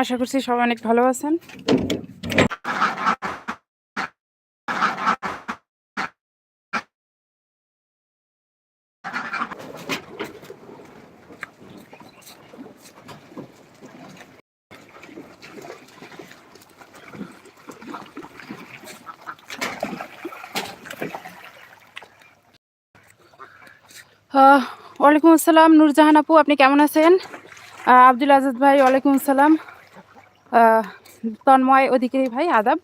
আশা করছি সবাই অনেক ভালো আছেন। ওয়ালাইকুম আসসালাম, নূরজাহান আপু, আপনি কেমন আছেন? আব্দুল আজাদ ভাই, ওয়ালাইকুম আসসালাম। তন্ময় অধিকারী ভাই, আদাব।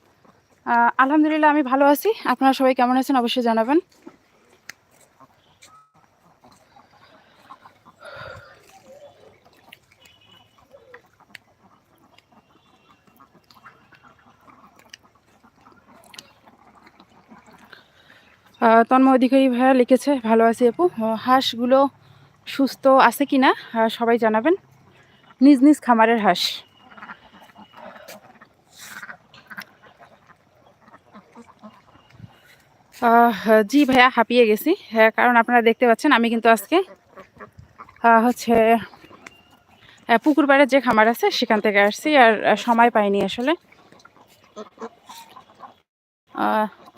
আলহামদুলিল্লাহ আমি ভালো আছি। আপনারা সবাই কেমন আছেন অবশ্যই জানাবেন। তন্ময় অধিকারী ভাইয়া লিখেছে, ভালো আছি আপু। হাঁসগুলো সুস্থ আছে কি না সবাই জানাবেন। নিজ নিজ খামারের হাঁস। জি ভাইয়া, হাঁপিয়ে গেছি। হ্যাঁ কারণ আপনারা দেখতে পাচ্ছেন, আমি কিন্তু আজকে হচ্ছে পুকুর পাড়ের যে খামার আছে, সেখান থেকে আসছি আর সময় পাইনি আসলে।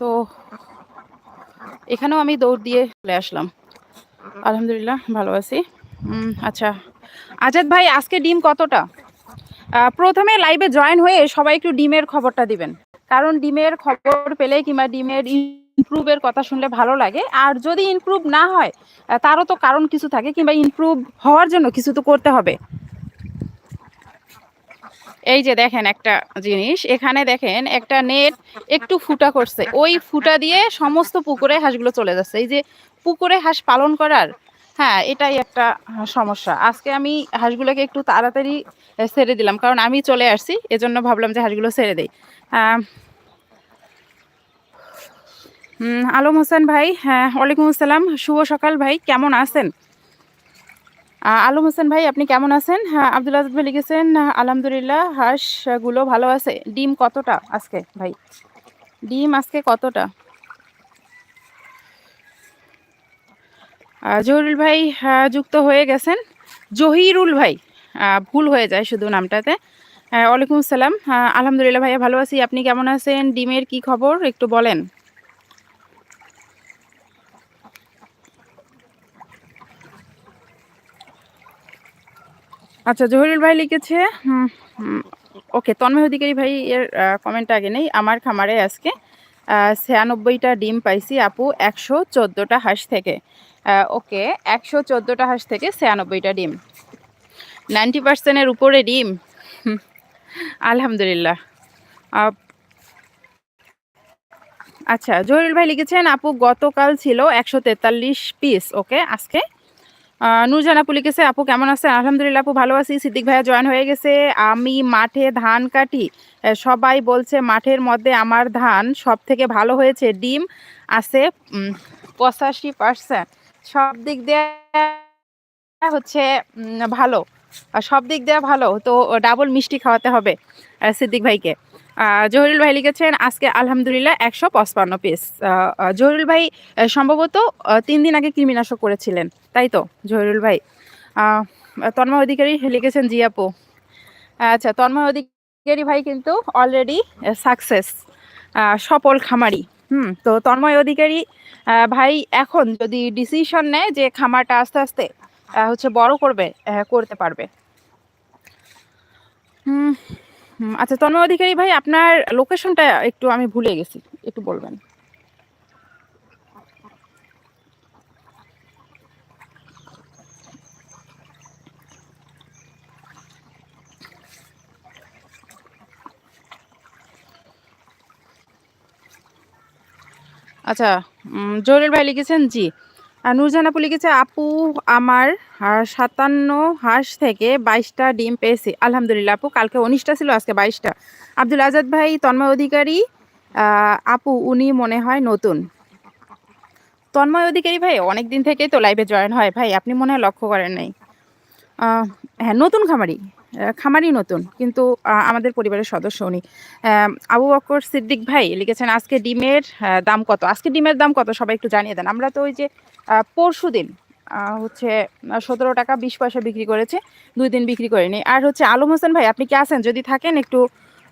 তো এখানেও আমি দৌড় দিয়ে চলে আসলাম। আলহামদুলিল্লাহ, ভালো আছি। আচ্ছা। আজাদ ভাই, আজকে ডিম কতটা? প্রথমে লাইভে জয়েন হয়ে সবাই একটু ডিমের খবরটা দিবেন। কারণ ডিমের খবর পেলে কিংবা ডিমের ইমপ্রুভের কথা শুনলে ভালো লাগে। আর যদি ইমপ্রুভ না হয় তারও তো কারণ কিছু থাকে কিংবা ইমপ্রুভ হওয়ার জন্য কিছু তো করতে হবে। এই যে দেখেন একটা জিনিস, এখানে দেখেন একটা নেট একটু ফুটা করছে। ওই ফুটা দিয়ে সমস্ত পুকুরে হাঁসগুলো চলে যাচ্ছে। এই যে পুকুরে হাঁস পালন করার হ্যাঁ এটাই একটা সমস্যা। আজকে আমি হাঁসগুলোকে একটু তাড়াতাড়ি ছেড়ে দিলাম, কারণ আমি চলে আসছি, এজন্য ভাবলাম যে হাঁসগুলো ছেড়ে দেই। আলম হোসেন ভাই হ্যাঁ ওয়ালাইকুম আসসালাম। শুভ সকাল ভাই কেমন আছেন? আলম হোসেন ভাই আপনি কেমন আছেন? হ্যাঁ আব্দুল আজাদ ভাই লিখেছেন আলহামদুলিল্লাহ হাঁসগুলো ভালো আছে। ডিম কতটা আজকে ভাই? ডিম আজকে কতটা? জহিরুল ভাই আহ, যুক্ত হয়ে গেছেন। জহিরুল ভাই ভুল হয়ে যায় শুধু নামটাতে। আহ, ওয়ালাইকুম আসসালাম। আহ, আলহামদুলিল্লাহ ভাইয়া ভালো আছি। আপনি কেমন আছেন? ডিমের কি খবর? একটু বলেন। আচ্ছা জহিরুল ভাই লিখেছে ওকে, তন্ময় অধিকারী ভাই এর কমেন্ট আগে নেই, আমার খামারে আজকে ছিয়ানব্বইটা ডিম পাইছি, আপু একশো চোদ্দোটা হাঁস থেকে ওকে, একশো চোদ্দোটা হাঁস থেকে ছিয়ানব্বইটা ডিম। নাইনটি পার্সেন্টের উপরে ডিম আলহামদুলিল্লাহ। আচ্ছা জহিরুল ভাই লিখেছেন, আপু গতকাল ছিল একশো তেতাল্লিশ পিস, ওকে, আজকে নূরজান আপু লিখেছে আপু কেমন আছেন? আলহামদুলিল্লাহ, আপু ভালো আছি। সিদ্দিক ভাইয়া জয়েন হয়ে গেছে। আমি মাঠে ধান কাটি। সবাই বলছে মাঠের মধ্যে আমার ধান সব থেকে ভালো হয়েছে। ডিম আছে পঁচাশি পার্সেন্ট। সব দিক দিয়ে হচ্ছে ভালো। সব দিক দিয়ে ভালো। তো, ডাবল মিষ্টি খাওয়াতে হবে। সিদ্দিক ভাইকে। জহিরুল ভাই লিখেছেন আজকে আলহামদুলিল্লাহ একশো পঁচপান্ন পিস জহিরুল ভাই সম্ভবত তিন দিন আগে কৃমিনাশক করেছিলেন তাই তো জহিরুল ভাই? তন্ময় অধিকারী লিখেছেন জি আপু। আচ্ছা তন্ময় অধিকারী ভাই কিন্তু অলরেডি সাকসেস সফল খামারি। হুম তো তন্ময় অধিকারী ভাই এখন যদি ডিসিশন নেয় যে খামারটা আস্তে আস্তে হচ্ছে বড় করবে করতে পারবে। হুম, আচ্ছা তন্ময় অধিকারী ভাই, আপনার লোকেশনটা একটু আমি ভুলে গেছি। একটু বলবেন। আচ্ছা জহিরুল ভাই লিখেছেন, জি। আর নূরজাহান আপু লিখেছে, আপু, আমার সাতান্ন হাঁস থেকে বাইশটা ডিম পেয়েছি। আলহামদুলিল্লাহ আপু, কালকে উনিশটা ছিল, আজকে বাইশটা। আব্দুল আজাদ ভাই, তন্ময় অধিকারী আপু, উনি মনে হয় নতুন। তন্ময় অধিকারী ভাই অনেক দিন থেকেই তো লাইভে জয়েন হয়। ভাই, আপনি মনে হয় লক্ষ্য করেন নাই। হ্যাঁ নতুন খামারি। আহ, খামারি নতুন কিন্তু আমাদের পরিবারের সদস্য উনি। আবু বকর সিদ্দিক ভাই লিখেছেন আজকে ডিমের দাম কত? আজকে ডিমের দাম কত? সবাই একটু জানিয়ে দেন। আমরা তো ওই যে পরশু দিন হচ্ছে সতেরো টাকা বিশ পয়সা বিক্রি করেছে দুই দিন বিক্রি করেনি। আর হচ্ছে আলম হোসেন ভাই আপনি কি আছেন? যদি থাকেন একটু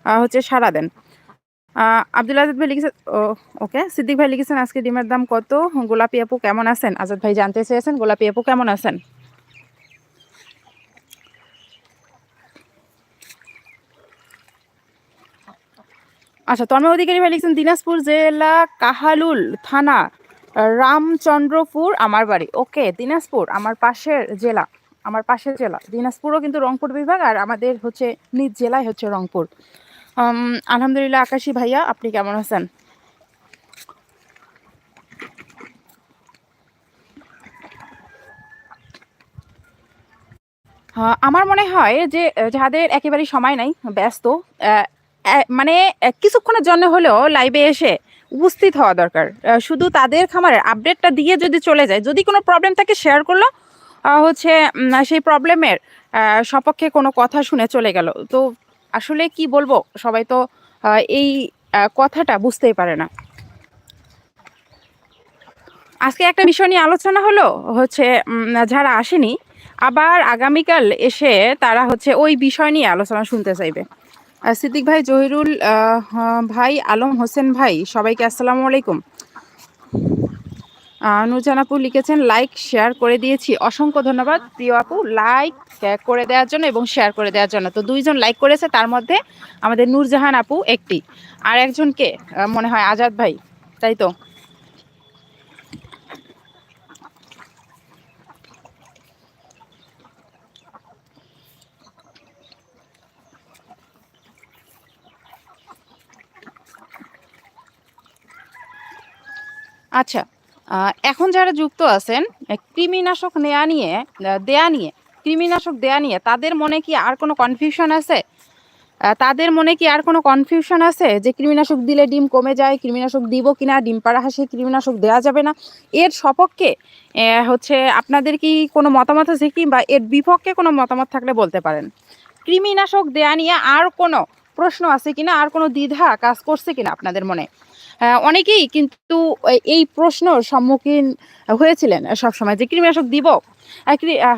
হচ্ছে সাড়া দেন। আব্দুল আজাদ ভাই লিখেছেন ওকে সিদ্দিক ভাই লিখেছেন আজকে ডিমের দাম কত? গোলাপি আপু কেমন আছেন? আজাদ ভাই জানতে চেয়েছেন গোলাপি আপু কেমন আছেন? আচ্ছা তন্ময় অধিকারী ভাই লিখছেন, দিনাজপুর জেলা কাহালুল থানা, রামচন্দ্রপুর, আমার বাড়ি। ওকে, দিনাজপুর, আমার পাশের জেলা, আমার পাশের জেলা। দিনাজপুরও কিন্তু রংপুর বিভাগ আর আমাদের হচ্ছে নিজ জেলায় হচ্ছে রংপুর। আলহামদুলিল্লাহ, আকাশী ভাইয়া, আপনি কেমন আছেন? আমার মনে হয় যে যাদের একেবারেই সময় নাই, ব্যস্ত মানে কিছুক্ষণের জন্য হলেও লাইভে এসে উপস্থিত হওয়া দরকার। শুধু তাদের খামারের আপডেটটা দিয়ে যদি চলে যায়, যদি কোনো প্রবলেম থাকে শেয়ার করল হচ্ছে সেই প্রবলেমের সপক্ষে কোনো কথা শুনে চলে গেল। তো আসলে কি বলব, সবাই তো এই কথাটা বুঝতেই পারে না। আজকে একটা বিষয় নিয়ে আলোচনা হলো, হচ্ছে যারা আসেনি, আবার আগামীকাল এসে তারা হচ্ছে ওই বিষয় নিয়ে আলোচনা শুনতে চাইবে। সিদ্দিক ভাই জহিরুল আহ, ভাই আলম হোসেন ভাই সবাইকে আসসালামু আলাইকুম। আপু লিখেছেন লাইক শেয়ার করে দিয়েছি। অসংখ্য ধন্যবাদ। প্রিয় আপু লাইক করে দেওয়ার জন্য এবং শেয়ার করে দেওয়ার জন্য। তো দুইজন লাইক করেছে তার মধ্যে আমাদের নূরজাহান আপু একটি। আর একজনকে মনে হয় আজাদ ভাই তাই তো? আচ্ছা এখন যারা যুক্ত আছেন কৃমিনাশক নেয়া নিয়ে দেয়া নিয়ে, কৃমিনাশক দেয়া নিয়ে, তাদের মনে কি আর কোনো কনফিউশন আছে? তাদের মনে কি আর কোনো কনফিউশন আছে যে কৃমিনাশক দিলে ডিম কমে যায়, কৃমিনাশক দিব কিনা, ডিম পাড়া হাসে, কৃমিনাশক দেওয়া যাবে না? এর সপক্ষে হচ্ছে আপনাদের কি কোনো মতামত আছে কিংবা এর বিপক্ষে কোনো মতামত থাকলে বলতে পারেন। কৃমিনাশক দেয়া নিয়ে আর কোনো প্রশ্ন আছে কিনা? আর কোনো দ্বিধা কাজ করছে কিনা আপনাদের মনে? অনেকেই কিন্তু এই- প্রশ্নর সম্মুখীন হয়েছিলেন সবসময় যে কৃমিনাশক দিব।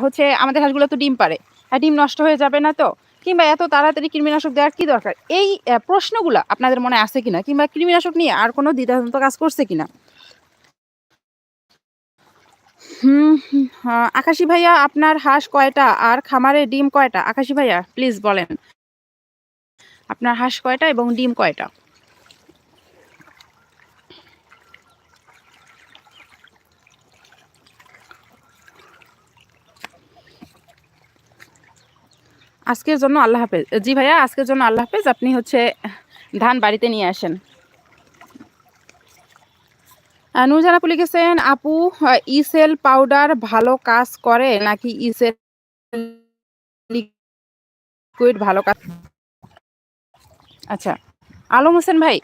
হচ্ছে আমাদের হাঁসগুলো তো ডিম পারে ডিম নষ্ট হয়ে যাবে না তো? কিংবা এত তাড়াতাড়ি কৃমিনাশক দেওয়ার কি দরকার? এই প্রশ্নগুলো আপনাদের মনে আছে কিনা? কিংবা কৃমিনাশক নিয়ে আর কোনো দ্বিধাদ্বন্দ্ব কাজ করছে কিনা? হুম আহ, ভাইয়া আপনার হাঁস কয়টা? আর খামারে ডিম কয়টা? আকাশি ভাইয়া প্লিজ বলেন। আপনার হাঁস কয়টা এবং ডিম কয়টা? আজকের জন্য আল্লাহ হাফেজ। জি ভাইয়া, আজকের জন্য আল্লাহ হাফেজ। আপনি হচ্ছে ধান বাড়িতে নিয়ে আসেন। নূরজান আপু লিখেছেন, আপু ইসেল পাউডার ভালো কাজ করে নাকি ইসেল লিকুইড ভালো কাজ আচ্ছা। আলম হোসেন ভাই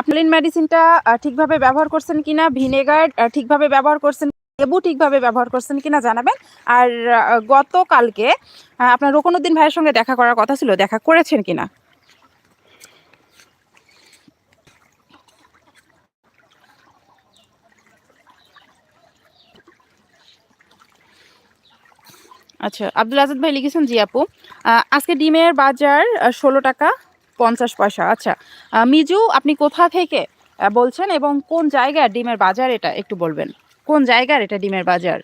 আপনার মেডিসিনটা ঠিকভাবে ব্যবহার করছেন কিনা? ভিনেগার ঠিকভাবে ব্যবহার করছেন লেবু ঠিকভাবে ব্যবহার করছেন কিনা জানাবেন। আর গতকালকে আপনার রোকনুদ্দিন ভাইয়ের সঙ্গে দেখা করার কথা ছিল, দেখা করেছেন কিনা? আচ্ছা আব্দুল আজাদ ভাই লিখেছেন, জি আপু আজকে ডিমের বাজার ষোলো টাকা পঞ্চাশ পয়সা। আচ্ছা মিজু, আপনি কোথা থেকে বলছেন এবং কোন জায়গার ডিমের বাজার এটা, একটু বলবেন। কোন জায়গার এটা ডিমের বাজার?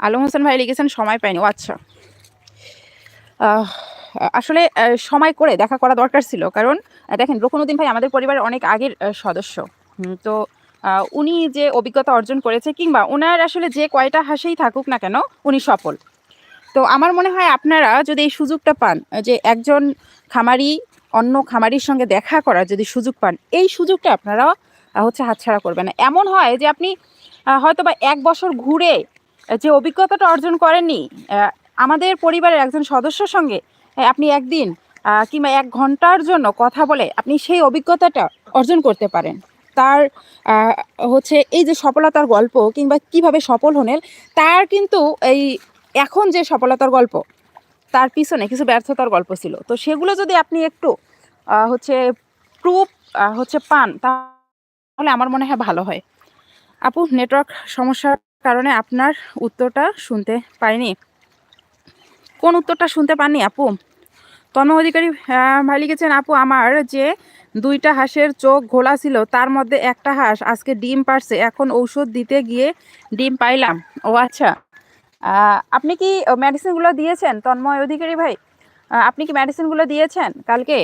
আলম হোসেন ভাই লিখেছেন, সময় পাইনি। ও আচ্ছা। আসলে সময় করে দেখা করা দরকার ছিল। কারণ দেখেন রকুনুদ্দিন ভাই আমাদের পরিবারের অনেক আগের সদস্য। তো উনি যে অভিজ্ঞতা অর্জন করেছে কিংবা ওনার আসলে যে কয়টা হাসেই থাকুক না কেন, উনি সফল। তো আমার মনে হয় আপনারা যদি এই সুযোগটা পান, যে একজন খামারি অন্য খামারির সঙ্গে দেখা করার যদি সুযোগ পান, এই সুযোগটা আপনারা হচ্ছে হাতছাড়া করবেন না। এমন হয় যে আপনি হয়তো বা এক বছর ঘুরে যে অভিজ্ঞতাটা অর্জন করেননি আমাদের পরিবারের একজন সদস্যর সঙ্গে আপনি একদিন কিংবা এক ঘণ্টার জন্য কথা বলে আপনি সেই অভিজ্ঞতাটা অর্জন করতে পারেন। তার হচ্ছে এই যে সফলতার গল্প কিংবা কীভাবে সফল হলেন, তার কিন্তু এই এখন যে সফলতার গল্প তার পিছনে কিছু ব্যর্থতার গল্প ছিল। তো সেগুলো যদি আপনি একটু হচ্ছে প্রুফ হচ্ছে পান, তাহলে আমার মনে হয় ভালো হয়। আপু নেটওয়ার্ক সমস্যার কারণে আপনার উত্তরটা শুনতে পাইনি। কোন উত্তরটা শুনতে পাননি আপু? তন্ম অধিকারী ভাই লিখেছেন আপু, আমার যে দুইটা হাঁসের চোখ ঘোলা ছিল, তার মধ্যে একটা হাঁস আজকে ডিম পারছে এখন ঔষধ দিতে গিয়ে ডিম পাইলাম। ও আচ্ছা। আপনি কি মেডিসিনগুলো দিয়েছেন? তন্ময় অধিকারী ভাই আপনি কি মেডিসিনগুলো দিয়েছেন কালকে?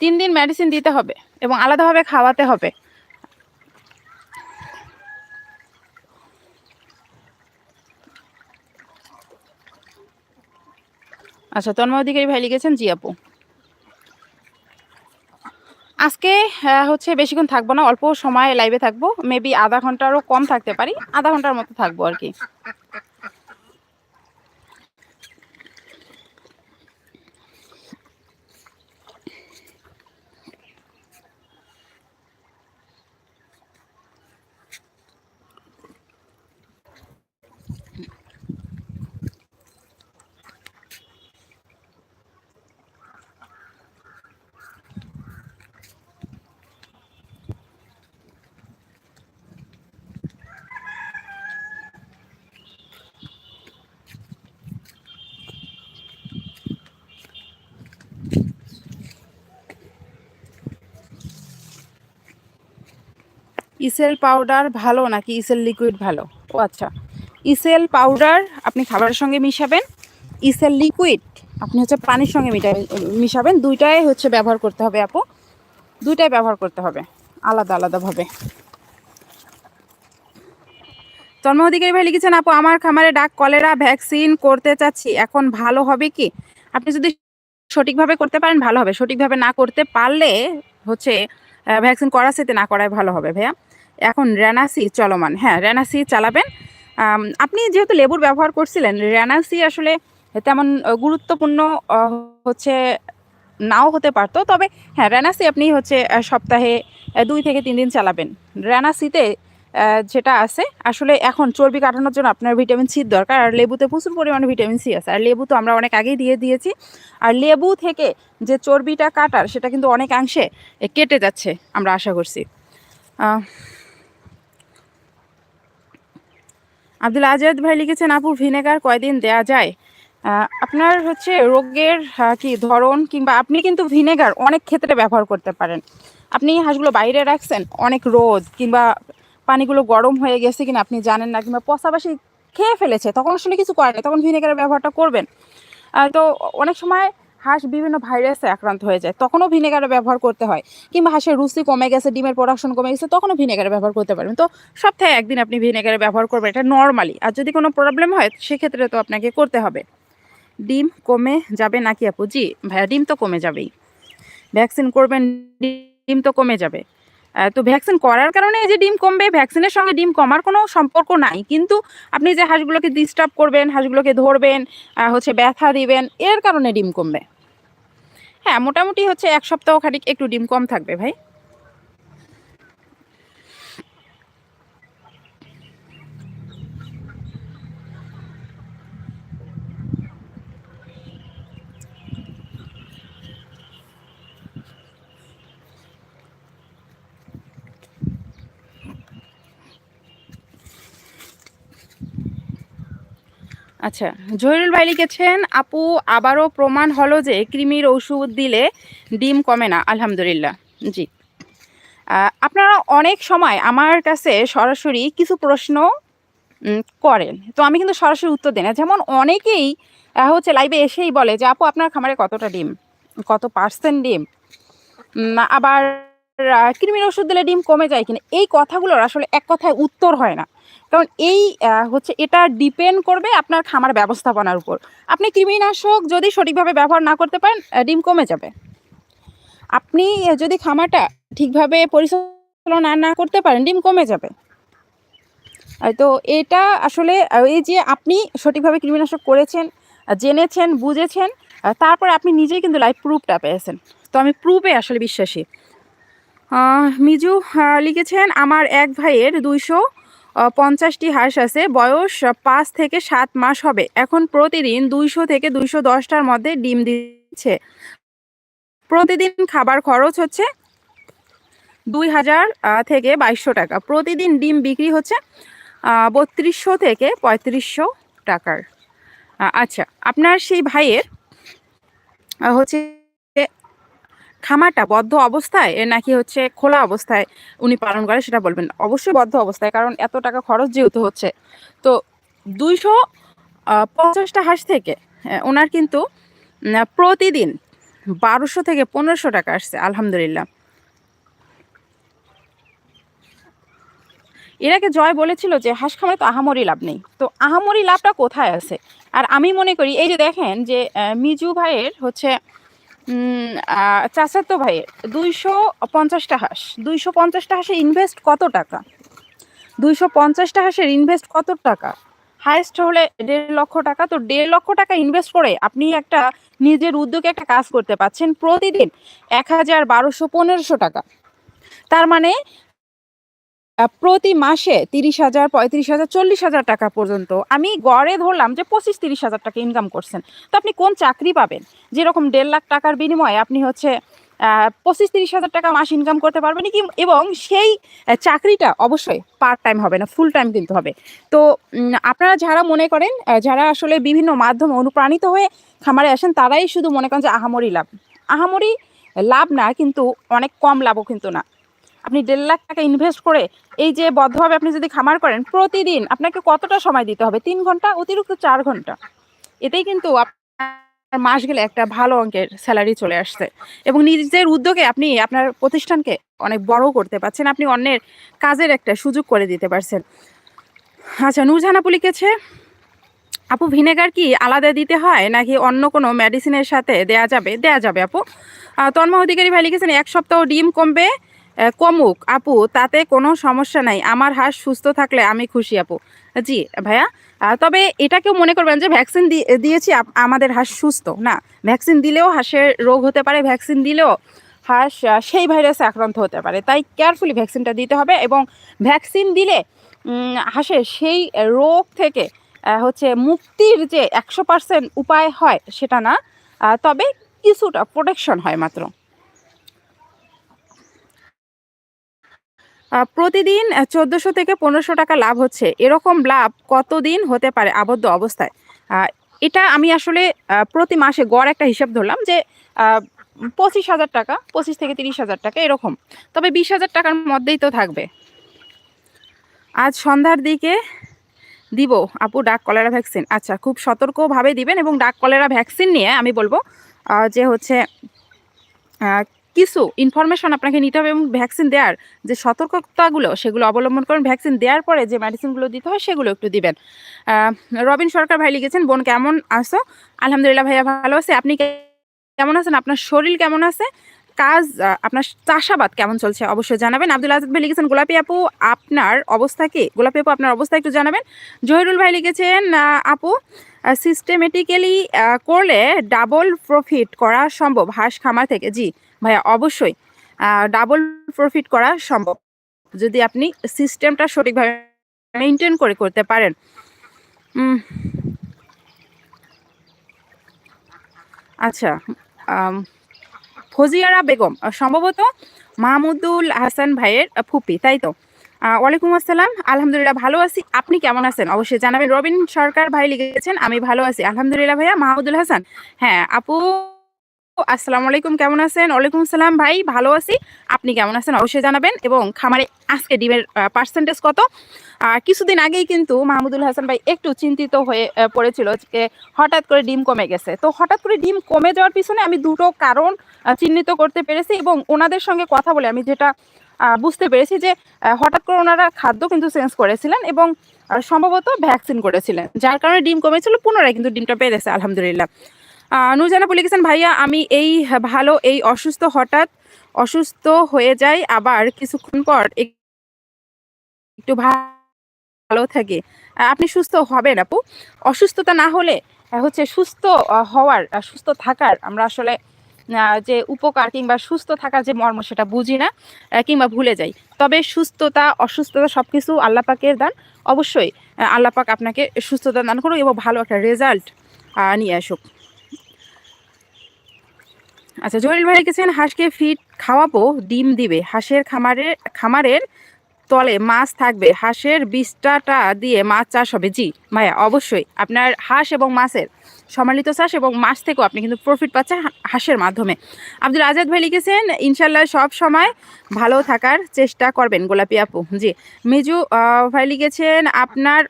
তিন দিন মেডিসিন দিতে হবে এবং আলাদাভাবে খাওয়াতে হবে। আচ্ছা তন্ময় অধিকারী ভাই লিখেছেন, জি আপু। আজকে হচ্ছে বেশিক্ষণ থাকব না, অল্প সময় লাইভে থাকব মেবি আধা ঘন্টারও কম থাকতে পারি, আধা ঘণ্টার মতো থাকব আর কি। ইসেল পাউডার ভালো নাকি ইসেল লিকুইড ভালো? ও আচ্ছা। ইসেল পাউডার আপনি খাবারের সঙ্গে মিশাবেন, ইসেল লিকুইড আপনি হচ্ছে পানির সঙ্গে মিশাবেন, দুইটাই হচ্ছে ব্যবহার করতে হবে আপু। দুইটাই ব্যবহার করতে হবে, আলাদা আলাদাভাবে। জন্ম অধিকারী ভাই লিখেছেন, আপু, আমার খামারে ডাক, কলেরা, ভ্যাকসিন করতে চাচ্ছি, এখন ভালো হবে কি? আপনি যদি সঠিকভাবে করতে পারেন, ভালো হবে। সঠিকভাবে না করতে পারলে হচ্ছে ভ্যাকসিন করার না করাই ভালো হবে, ভাইয়া। এখন রেনাসি চলমান। হ্যাঁ রেনাসি চালাবেন। আপনি যেহেতু লেবুর ব্যবহার করছিলেন, রেনাসি আসলে তেমন গুরুত্বপূর্ণ হচ্ছে নাও হতে পারতো। তবে হ্যাঁ রেনাসি আপনি হচ্ছে সপ্তাহে দুই থেকে তিন দিন চালাবেন। রেনাসিতে যেটা আছে, আসলে এখন চর্বি কাটানোর জন্য আপনার ভিটামিন সির দরকার, আর লেবুতে প্রচুর পরিমাণে ভিটামিন সি আছে। আর লেবু তো আমরা অনেক আগেই দিয়ে দিয়েছি। আর লেবু থেকে যে চর্বিটা কাটার, সেটা কিন্তু অনেকাংশে কেটে যাচ্ছে, আমরা আশা করছি। আব্দুল আজাদ ভাই লিখেছেন, আপু, ভিনেগার কয়দিন দেয়া যায়? আপনার হচ্ছে রোগের কি ধরন কিংবা আপনি কিন্তু ভিনেগার অনেক ক্ষেত্রে ব্যবহার করতে পারেন। আপনি হাঁসগুলো বাইরে রাখছেন, অনেক রোদ কিংবা পানিগুলো গরম হয়ে গেছে কিনা আপনি জানেন না কিংবা পশাপাশি খেয়ে ফেলেছে, তখন আসলে কিছু করেন তখন ভিনেগারের ব্যবহারটা করবেন। তো অনেক সময় হাঁস বিভিন্ন ভাইরাসে আক্রান্ত হয়ে যায়, তখনও ভিনেগারের ব্যবহার করতে হয়। কিংবা হাঁসের রুচি কমে গেছে, ডিমের প্রোডাকশন কমে গেছে, তখনও ভিনেগার ব্যবহার করতে পারবেন। তো সপ্তাহে একদিন আপনি ভিনেগারের ব্যবহার করবেন, এটা নর্মালি আর যদি কোনো প্রবলেম হয়, সেক্ষেত্রে তো আপনাকে করতে হবে। ডিম কমে যাবে নাকি আপু? জি, ভাইয়া, ডিম তো কমে যাবেই। ভ্যাকসিন করবেন, ডিম তো কমে যাবে। তো ভ্যাকসিন করার কারণে যে ডিম কমবে, ভ্যাকসিনের সঙ্গে ডিম কমার কোনো সম্পর্ক নাই। কিন্তু আপনি যে হাঁসগুলোকে ডিস্টার্ব করবেন, হাঁসগুলোকে ধরবেন হচ্ছে ব্যথা দিবেন, এর কারণে ডিম কমবে। হ্যাঁ মোটামুটি হচ্ছে এক সপ্তাহ খানিক একটু ডিম কম থাকবে ভাই। আচ্ছা জহিরুল ভাই লিখেছেন, আপু, আবারও প্রমাণ হলো যে কৃমির ওষুধ দিলে ডিম কমে না। আলহামদুলিল্লাহ। জি। আপনারা অনেক সময় আমার কাছে সরাসরি কিছু প্রশ্ন করেন। তো আমি কিন্তু সরাসরি উত্তর দিই না। যেমন অনেকেই হচ্ছে লাইভে এসেই বলে যে, আপু, আপনার খামারে কতটা ডিম? কত পার্সেন্ট ডিম? আবার কৃমির ওষুধ দিলে ডিম কমে যায় কিনা, এই কথাগুলোর আসলে এক কথায় উত্তর হয় না। কারণ এই হচ্ছে এটা ডিপেন্ড করবে আপনার খামার ব্যবস্থাপনার উপর। আপনি কৃমিনাশক যদি সঠিকভাবে ব্যবহার না করতে পারেন ডিম কমে যাবে। আপনি যদি খামারটা ঠিকভাবে পরিচালনা না করতে পারেন, ডিম কমে যাবে। তো এটা আসলে এই যে আপনি সঠিকভাবে কৃমিনাশক করেছেন জেনেছেন, বুঝেছেন তারপরে আপনি নিজেই কিন্তু লাইফ প্রুফটা পেয়েছেন। তো আমি প্রুফে আসলে বিশ্বাসী। মিজু লিখেছেন, আমার এক ভাইয়ের দুইশো পঞ্চাশটি হাঁস আছে। বয়স পাঁচ থেকে সাত মাস হবে। এখন প্রতিদিন দুইশো থেকে দুইশো দশটার মধ্যে ডিম দিচ্ছে। প্রতিদিন খাবার খরচ হচ্ছে দুই হাজার থেকে বাইশশো টাকা। প্রতিদিন ডিম বিক্রি হচ্ছে বত্রিশশো থেকে পঁয়ত্রিশশো টাকার। আচ্ছা আপনার সেই ভাইয়ের হচ্ছে খামারটা বদ্ধ অবস্থায় নাকি হচ্ছে খোলা অবস্থায় উনি পালন করে সেটা বলবেন। অবশ্যই বদ্ধ অবস্থায়, কারণ এত টাকা খরচ যেহেতু হচ্ছে। তো দুইশো পঞ্চাশটা হাঁস থেকে ওনার কিন্তু প্রতিদিন বারোশো থেকে পনেরোশো টাকা আসছে, আলহামদুলিল্লাহ। এর আগে জয় বলেছিল যে হাঁস খামারে তো আহামরি লাভ নেই। তো আহামরি লাভটা কোথায় আছে? আর আমি মনে করি, এই যে দেখেন যে মিজু ভাইয়ের হচ্ছে চাচাতো ভাই, দুইশো পঞ্চাশটা হাঁস। দুইশো পঞ্চাশটা হাঁসে ইনভেস্ট কত টাকা? দুইশো পঞ্চাশটা হাঁসের ইনভেস্ট কত টাকা? হায়েস্ট হলে দেড় লক্ষ টাকা, তো দেড় লক্ষ টাকা ইনভেস্ট করে আপনি একটা নিজের উদ্যোগে একটা কাজ করতে পাচ্ছেন প্রতিদিন এক হাজার বারোশো পনেরোশো টাকা। তার মানে প্রতি মাসে তিরিশ হাজার, পঁয়ত্রিশ হাজার, চল্লিশ হাজার টাকা পর্যন্ত আমি গড়ে ধরলাম যে পঁচিশ, তিরিশ হাজার টাকা ইনকাম করছেন। তো আপনি কোন চাকরি পাবেন? যেরকম দেড় লাখ টাকার বিনিময়ে আপনি হচ্ছে পঁচিশ, তিরিশ হাজার টাকা মাস ইনকাম করতে পারবেন, কি এবং সেই চাকরিটা অবশ্যই পার্ট টাইম হবে না ফুল টাইম কিন্তু হবে। তো আপনারা যারা মনে করেন যারা আসলে বিভিন্ন মাধ্যমে অনুপ্রাণিত হয়ে খামারে আসেন, তারাই শুধু মনে করেন যে আহামরি লাভ। আহামরি লাভ না, কিন্তু অনেক কম লাভও কিন্তু না। আপনি দেড় লাখ টাকা ইনভেস্ট করে এই যে বদ্ধভাবে আপনি যদি খামার করেন প্রতিদিন আপনাকে কতটা সময় দিতে হবে? তিন ঘণ্টা অতিরিক্ত চার ঘণ্টা। এতেই কিন্তু আপনার মাস গেলে একটা ভালো অঙ্কের স্যালারি চলে আসছে। এবং নিজের উদ্যোগে আপনি আপনার প্রতিষ্ঠানকে অনেক বড় করতে পারছেন। আপনি অন্যের কাজের একটা সুযোগ করে দিতে পারছেন। আচ্ছা নূরজাহান আপু লিখেছে আপু ভিনেগার কি আলাদা দিতে হয় নাকি অন্য কোনো মেডিসিনের সাথে দেয়া যাবে? দেয়া যাবে আপু। আহ, তন্ময় অধিকারী ভাই লিখেছেন এক সপ্তাহ ডিম কমবে কমুক, আপু, তাতে কোনো সমস্যা নাই। আমার হাঁস সুস্থ থাকলে আমি খুশি, আপু। জি, ভাইয়া তবে এটাকেও মনে করবেন যে ভ্যাকসিন দিয়েছি আমাদের হাঁস সুস্থ, না? ভ্যাকসিন দিলেও হাঁসের রোগ হতে পারে, ভ্যাকসিন দিলেও হাঁস সেই ভাইরাসে আক্রান্ত হতে পারে। তাই কেয়ারফুলি ভ্যাকসিনটা দিতে হবে এবং ভ্যাকসিন দিলে হাঁসের সেই রোগ থেকে হচ্ছে মুক্তির যে একশো পার্সেন্ট উপায় হয়, সেটা না তবে কিছুটা প্রোটেকশন হয় মাত্র। প্রতিদিন চোদ্দোশো থেকে পনেরোশো টাকা লাভ হচ্ছে। এরকম লাভ কতদিন হতে পারে আবদ্ধ অবস্থায়? এটা আমি আসলে প্রতি মাসে গড় একটা হিসাব ধরলাম যে পঁচিশ হাজার টাকা, পঁচিশ থেকে তিরিশ হাজার টাকা এরকম। তবে বিশ হাজার টাকার মধ্যেই তো থাকবে। আজ সন্ধ্যার দিকে দিব। আপু, ডাক কলেরা ভ্যাকসিন। আচ্ছা খুব সতর্কভাবে দিবেন এবং ডাক কলেরা ভ্যাকসিন নিয়ে আমি বলব যে হচ্ছে কিছু ইনফরমেশন আপনাকে নিতে হবে এবং ভ্যাকসিন দেওয়ার যে সতর্কতাগুলো, সেগুলো অবলম্বন করুন। ভ্যাকসিন দেওয়ার পরে যে মেডিসিনগুলো দিতে হয়, সেগুলো একটু দিবেন। রবিন সরকার ভাই লিখেছেন, বোন, কেমন আসো আলহামদুলিল্লাহ ভাইয়া ভালো আছে। আপনি কেমন আছেন? আপনার শরীর কেমন আছে? কাজ আপনার চাষাবাদ কেমন চলছে? অবশ্যই জানাবেন। আব্দুল আজাদ ভাই লিখেছেন, গোলাপি আপু, আপনার অবস্থা কি? গোলাপি আপু, আপনার অবস্থা একটু জানাবেন। জহিরুল ভাই লিখেছেন আপু সিস্টেমেটিক্যালি করলে ডাবল প্রফিট করা সম্ভব, হাঁস খামার থেকে। জি ভাইয়া, অবশ্যই ডাবল প্রফিট করা সম্ভব। যদি আপনি সিস্টেমটা সঠিকভাবে মেনটেন করে করতে পারেন। আচ্ছা ফজিয়ারা বেগম, সম্ভবত মাহমুদুল হাসান ভাইয়ের ফুপি, তাই তো? ওয়ালাইকুম আসসালাম, আলহামদুলিল্লাহ ভালো আছি। আপনি কেমন আছেন? অবশ্যই জানাবেন। রবিন সরকার ভাই লিখেছেন, আমি ভালো আছি। আলহামদুলিল্লাহ ভাইয়া, মাহমুদুল হাসান। হ্যাঁ আপু আসসালামু আলাইকুম, কেমন আছেন? ওয়ালাইকুম আসসালাম ভাই, ভালো আছি। আপনি কেমন আছেন অবশ্যই জানাবেন। এবং খামারে আজকে ডিমের পার্সেন্টেজ কত? আর কিছুদিন আগেই কিন্তু মাহমুদুল হাসান ভাই একটু চিন্তিত হয়ে পড়েছিল যে হঠাৎ করে ডিম কমে গেছে। তো হঠাৎ করে ডিম কমে যাওয়ার পিছনে আমি দুটো কারণ চিহ্নিত করতে পেরেছি এবং ওনাদের সঙ্গে কথা বলে আমি যেটা বুঝতে পেরেছি যে হঠাৎ করে ওনারা খাদ্য কিন্তু চেঞ্জ করেছিলেন এবং সম্ভবত ভ্যাকসিন করেছিলেন। যার কারণে ডিম কমেছিল, পুনরায় কিন্তু ডিমটা পেরেছে আলহামদুলিল্লাহ। নূরজানা গেছেন ভাইয়া, আমি এই ভালো, এই অসুস্থ হঠাৎ অসুস্থ হয়ে যাই, আবার কিছুক্ষণ পর একটু ভালো থাকে। আপনি সুস্থ হবেন আপু। অসুস্থতা না হলে হচ্ছে সুস্থ হওয়ার সুস্থ থাকার আমরা আসলে যে উপকার কিংবা সুস্থ থাকার যে মর্ম সেটা বুঝি না কিংবা ভুলে যাই। তবে সুস্থতা, অসুস্থতা সব কিছু আল্লাপাকের দান। অবশ্যই আল্লাপাক আপনাকে সুস্থতা দান করুক এবং ভালো একটা রেজাল্ট নিয়ে আসুক। আচ্ছা জহির ভাই লিখেছেন হাঁসকে ফিট খাওয়াবো, ডিম দিবে। হাঁসের খামারের খামারের তলে মাছ থাকবে। হাঁসের বিষ্টাটা দিয়ে মাছ চাষ হবে। জি, ভাইয়া, অবশ্যই। আপনার হাঁস এবং মাছের সম্মিলিত চাষ এবং মাছ থেকেও আপনি কিন্তু প্রফিট পাচ্ছেন হাঁসের মাধ্যমে। আব্দুল আজাদ ভাই লিখেছেন ইনশাল্লাহ সব সময় ভালো থাকার চেষ্টা করবেন, গোলাপি আপু। জি, মিজু ভাই লিখেছেন, আপনার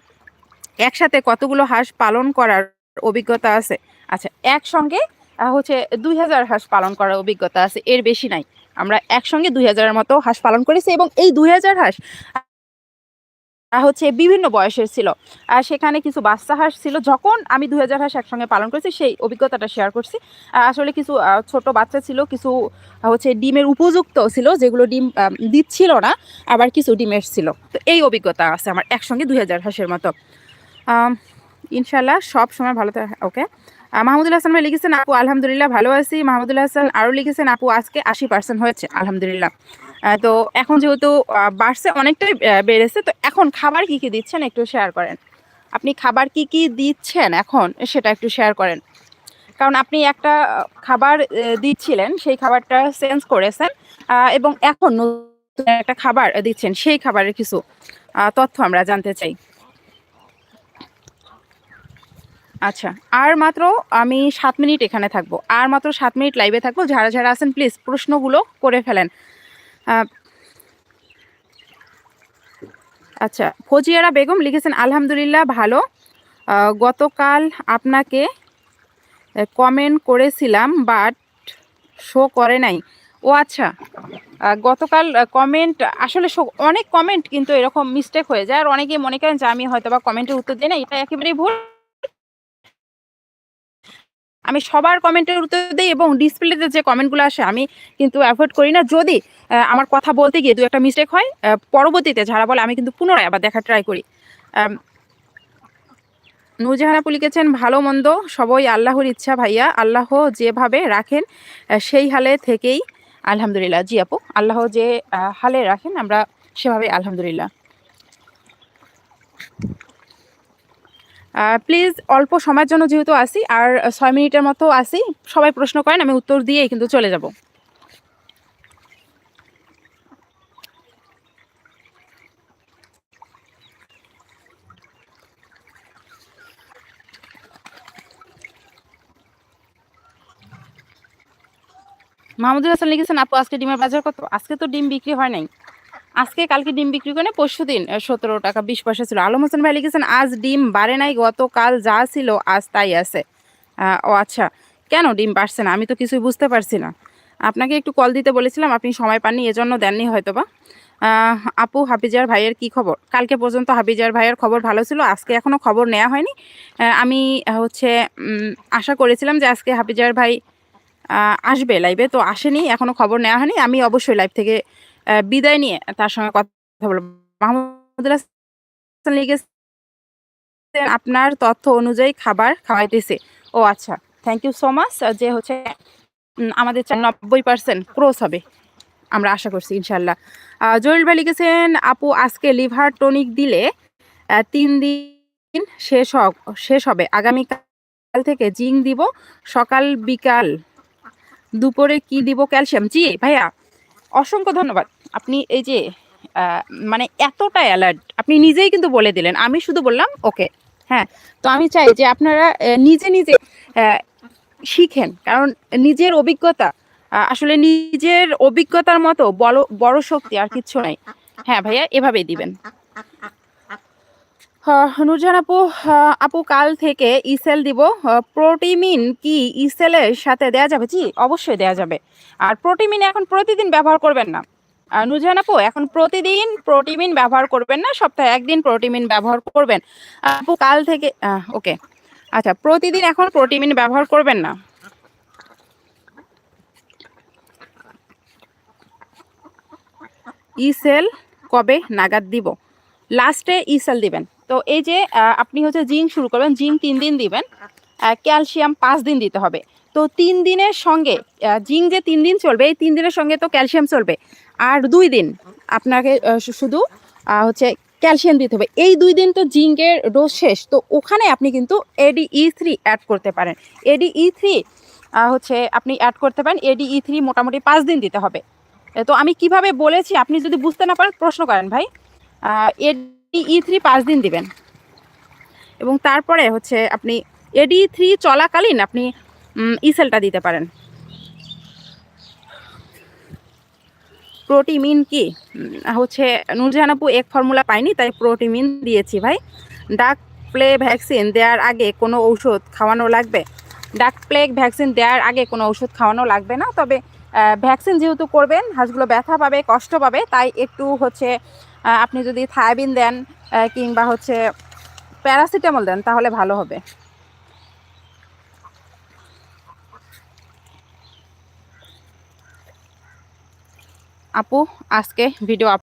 একসাথে কতগুলো হাঁস পালন করার অভিজ্ঞতা আছে? আচ্ছা একসঙ্গে হচ্ছে দুই হাজার হাঁস পালন করার অভিজ্ঞতা আছে, এর বেশি নাই। আমরা একসঙ্গে দুই হাজারের মতো হাঁস পালন করেছি এবং এই দুই হাজার হাঁস হচ্ছে বিভিন্ন বয়সের ছিল। আর সেখানে কিছু বাচ্চা হাঁস ছিল, যখন আমি দুই হাজার হাঁস একসঙ্গে পালন করেছি, সেই অভিজ্ঞতাটা শেয়ার করছি। আসলে কিছু ছোট বাচ্চা ছিল, কিছু হচ্ছে ডিমের উপযুক্ত ছিল, যেগুলো ডিম দিচ্ছিল না, আবার কিছু ডিমের ছিল। তো এই অভিজ্ঞতা আছে আমার একসঙ্গে দুই হাজার হাঁসের মতো। ইনশাল্লাহ সব সময় ভালো থাকে ওকে? মাহমুদুল হাসান ভাই লিখেছেন, আপু, আলহামদুলিল্লাহ ভালো আছি। মাহমুদুল হাসান আরও লিখেছেন, আপু, আজকে আশি পার্সেন্ট হয়েছে। আলহামদুলিল্লাহ। তো এখন যেহেতু বাড়ছে, অনেকটাই বেড়েছে, তো এখন খাবার কি কি দিচ্ছেন একটু শেয়ার করেন। আপনি খাবার কি কি দিচ্ছেন এখন, সেটা একটু শেয়ার করেন। কারণ আপনি একটা খাবার দিচ্ছিলেন, সেই খাবারটা চেঞ্জ করেছেন এবং এখন নতুন একটা খাবার দিচ্ছেন, সেই খাবারের কিছু তথ্য আমরা জানতে চাই। আচ্ছা আর মাত্র আমি সাত মিনিট এখানে থাকব। আর মাত্র সাত মিনিট লাইভে থাকব। যারা যারা আছেন প্লিজ প্রশ্নগুলো করে ফেলেন। আচ্ছা ফজিয়ারা বেগম লিখেছেন, আলহামদুলিল্লাহ, ভালো। গতকাল আপনাকে কমেন্ট করেছিলাম বাট শো করে নাই। ও আচ্ছা গতকাল কমেন্ট আসলে অনেক কমেন্ট কিন্তু এরকম মিস্টেক হয়ে যায়। আর অনেকেই মনে করেন যে আমি হয়তো বা কমেন্টের উত্তর দিই না এটা একেবারেই ভুল। আমি সবার কমেন্টের উত্তর দিই এবং ডিসপ্লেতে যে কমেন্টগুলো আসে, আমি কিন্তু অ্যাভয়েড করি না। যদি আমার কথা বলতে গিয়ে দু একটা মিস্টেক হয় পরবর্তীতে যারা বলে, আমি কিন্তু পুনরায় আবার দেখা ট্রাই করি। নূরজাহান আপু লিখেছেন, ভালো মন্দ সবই আল্লাহর ইচ্ছা ভাইয়া। আল্লাহ যেভাবে রাখেন সেই হালে থেকেই আলহামদুলিল্লাহ। জি আপু, আল্লাহ যে হালে রাখেন, আমরা সেভাবে আলহামদুলিল্লাহ। প্লিজ অল্প সময়ের জন্য যেহেতু আসি, আর ছয় মিনিটের মতো আসি, সবাই প্রশ্ন করেন, আমি উত্তর দিয়েই কিন্তু চলে যাব। মাহমুদুল হাসান লিখেছেন, আপু, আজকে ডিমের বাজার কত? আজকে তো ডিম বিক্রি হয় নাই। আজকে কালকে ডিম বিক্রি করে পরশু দিন সতেরো টাকা বিশ পয়সা ছিল। আলম হোসেন ভাই লিখেছেন, আজ ডিম বাড়ে নাই, গতকাল যা ছিল, আজ তাই আছে। ও আচ্ছা কেন ডিম বাড়ছে না? আমি তো কিছুই বুঝতে পারছি না। আপনাকে একটু কল দিতে বলেছিলাম, আপনি সময় পাননি, এজন্য দেননি হয়তো বা আপু হাফিজার ভাইয়ের কি খবর? কালকে পর্যন্ত হাফিজার ভাইয়ের খবর ভালো ছিল, আজকে এখনও খবর নেওয়া হয়নি। আমি হচ্ছে আশা করেছিলাম যে আজকে হাফিজার ভাই আসবে লাইভে তো আসেনি, এখনও খবর নেওয়া হয়নি। আমি অবশ্যই লাইভ থেকে বিদায় নিয়ে তার সঙ্গে কথা বলব। আপনার তথ্য অনুযায়ী খাবার খাওয়াইতেছে। ও আচ্ছা থ্যাংক ইউ সো মাচ যে হচ্ছে আমাদের নব্বই পার্সেন্ট ক্রোস হবে। আমরা আশা করছি ইনশাল্লাহ জলিল ভাই লিখেছেন, আপু, আজকে লিভার টনিক দিলে তিন দিন শেষ হোক শেষ হবে। আগামীকাল থেকে জিঙ্ক দিব, সকাল বিকাল দুপুরে কি দিব ক্যালসিয়াম? জি, ভাইয়া। অসংখ্য ধন্যবাদ। আপনি এই যে মানে এতটা অ্যালার্ট আপনি নিজেই কিন্তু বলে দিলেন, আমি শুধু বললাম ওকে হ্যাঁ তো আমি চাই যে আপনারা নিজে নিজে শিখেন, কারণ নিজের অভিজ্ঞতা আসলে নিজের অভিজ্ঞতার মতো বড় বড় শক্তি আর কিছু নাই। হ্যাঁ ভাইয়া, এভাবেই দিবেন। আহ, নূরজাহান আপু আপু কাল থেকে ইসেল দিব। প্রোটিমিন কি ইসেলের সাথে দেয়া যাবে? জি অবশ্যই দেয়া যাবে। আর প্রোটিমিন এখন প্রতিদিন ব্যবহার করবেন না। আর নুরজাহান আপু এখন প্রতিদিন প্রোটিমিন ব্যবহার করবেন না সপ্তাহে একদিন প্রোটিমিন ব্যবহার করবেন। আপু কাল থেকে ওকে আচ্ছা প্রতিদিন এখন প্রোটিমিন ব্যবহার করবেন না। ইসেল কবে নাগাদ দিব? লাস্টে ইসেল দিবেন। তো এই যে আপনি হচ্ছে জিঙ্ক শুরু করবেন, জিঙ্ক তিন দিন দিবেন ক্যালসিয়াম পাঁচ দিন দিতে হবে। তো তিন দিনের সঙ্গে জিঙ্ক যে তিন দিন চলবে, এই তিন দিনের সঙ্গে তো ক্যালসিয়াম চলবে। আর দুই দিন আপনাকে শুধু হচ্ছে ক্যালসিয়াম দিতে হবে। এই দুই দিন তো জিঙ্কের ডোজ শেষ, তো ওখানে আপনি কিন্তু এডি ই থ্রি অ্যাড করতে পারেন। এডি ই থ্রি হচ্ছে আপনি অ্যাড করতে পারেন এডি ই থ্রি মোটামুটি পাঁচ দিন দিতে হবে। তো আমি কীভাবে বলেছি, আপনি যদি বুঝতে না পারেন, প্রশ্ন করেন ভাই। এডি ই থ্রি পাঁচ দিন দিবেন। এবং তারপরে হচ্ছে আপনি এডি থ্রি চলাকালীন আপনি ইসেলটা দিতে পারেন। প্রোটিমিন কি? হচ্ছে নুরজাহান আপু এক ফর্মুলা পাইনি, তাই প্রোটিমিন দিয়েছি ভাই। ডাক প্লে ভ্যাকসিন দেওয়ার আগে কোনো ঔষধ খাওয়ানো লাগবে? ডাক প্লেগ ভ্যাকসিন দেওয়ার আগে কোনো ওষুধ খাওয়ানো লাগবে না? তবে ভ্যাকসিন যেহেতু করবেন, হাঁসগুলো ব্যথা পাবে, কষ্ট পাবে, তাই একটু হচ্ছে আপনি যদি থায়াবিন দেন কিংবা হচ্ছে প্যারাসিটামল দেন তাহলে ভালো হবে। আপু আজকে ভিডিও